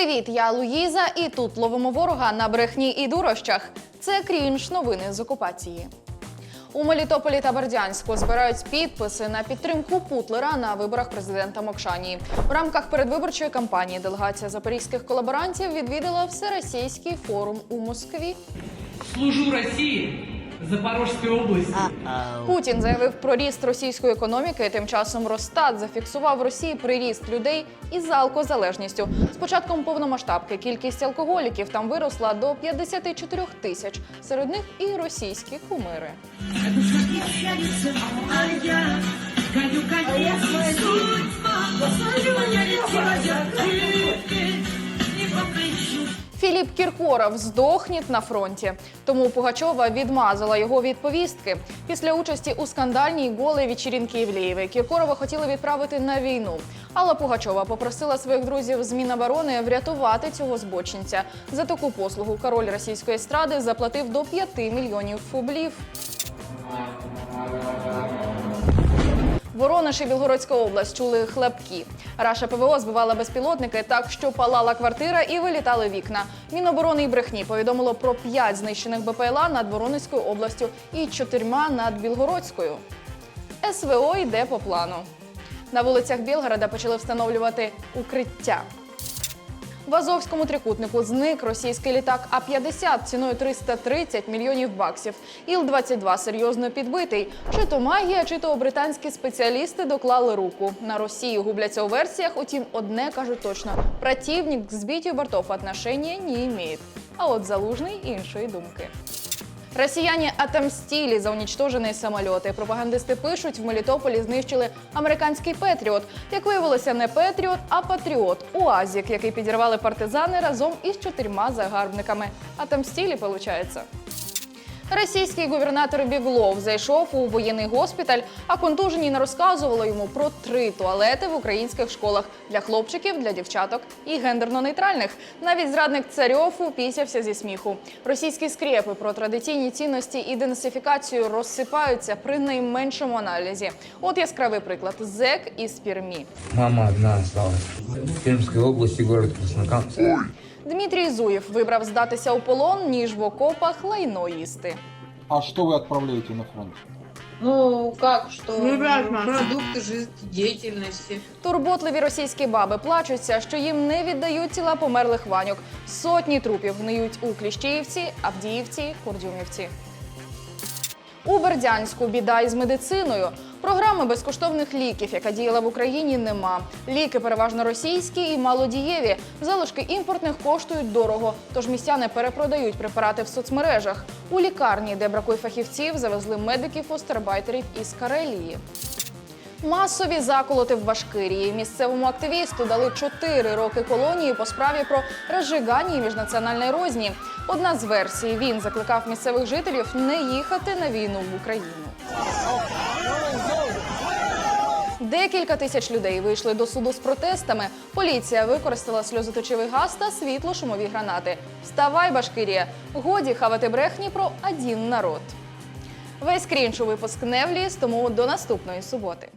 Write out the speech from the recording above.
Привіт, я Луїза, і тут ловимо ворога на брехні і дурощах. Це крінж новини з окупації. У Мелітополі та Бердянську збирають підписи на підтримку Путлера на виборах президента Мокшанії. В рамках передвиборчої кампанії делегація запорізьких колаборантів відвідала всеросійський форум у Москві. Служу России, Запорожской області. Путін заявив про ріст російської економіки. Тим часом Росстат зафіксував в Росії приріст людей із алкозалежністю. З початком повномасштабки кількість алкоголіків там виросла до 54 тисяч. Серед них і російські кумири. Філіп Кіркоров здохніт на фронті. Тому Пугачова відмазала його від повістки. Після участі у скандальній голій вечірінки Івлієві Кіркорова хотіли відправити на війну. Але Пугачова попросила своїх друзів з Міноборони врятувати цього збочинця. За таку послугу король російської естради заплатив до 5 мільйонів фублів. Воронеж і Білгородська область чули хлебки. Раша ПВО збивала безпілотники так, що палала квартира і вилітали вікна. Міноборони і брехні повідомило про п'ять знищених БПЛА над Воронезькою областю і чотирма над Білгородською. СВО йде по плану. На вулицях Білгорода почали встановлювати укриття. В Азовському трикутнику зник російський літак А-50 ціною 330 мільйонів баксів. Іл-22 серйозно підбитий. Чи то магія, чи то британські спеціалісти доклали руку. На Росії губляться у версіях, утім, одне кажу точно. Противник к збиттю бортов отношення не має. А от Залужний іншої думки. Россияне отомстили за уничтожені самоліти. Пропагандисти пишуть, в Мелітополі знищили американський Петріот. Як виявилося, не Петріот, а Патріот Уазік, який підірвали партизани разом із чотирма загарбниками. Отомстили, виходить. Російський губернатор Біглов зайшов у воєнний госпіталь, а контужені не розказували йому про три туалети в українських школах для хлопчиків, для дівчаток і гендерно-нейтральних. Навіть зрадник царьов упісявся зі сміху. Російські скрепи про традиційні цінності і денацифікацію розсипаються при найменшому аналізі. От яскравий приклад зек із Пермі. Мама одна осталась. В Пермской области, город Краснокамск. Дмитрій Зуєв вибрав здатися у полон, ніж в окопах лайно їсти. А что вы отправляете на фронт? Ну как, что Ну, да, да. продукты. Турботливі російські баби плачуться, що їм не віддають тіла померлих ваньок. Сотні трупів гниють у Кліщіївці, Авдіївці, Курдюмівці. У Бердянську біда із медициною. Програми безкоштовних ліків, яка діяла в Україні, нема. Ліки переважно російські і малодієві. Залишки імпортних коштують дорого, тож містяни перепродають препарати в соцмережах. У лікарні, де бракує фахівців, завезли медиків-остербайтерів із Карелії. Масові заколоти в Башкирії. Місцевому активісту дали 4 роки колонії по справі про розжигання міжнаціональної розні. Одна з версій він закликав місцевих жителів не їхати на війну в Україну. Декілька тисяч людей вийшли до суду з протестами. Поліція використала сльозоточивий газ та світло-шумові гранати. Вставай, Башкирія! Годі хавати брехні про один народ. Весь крінж у випуск не вліз, тому до наступної суботи.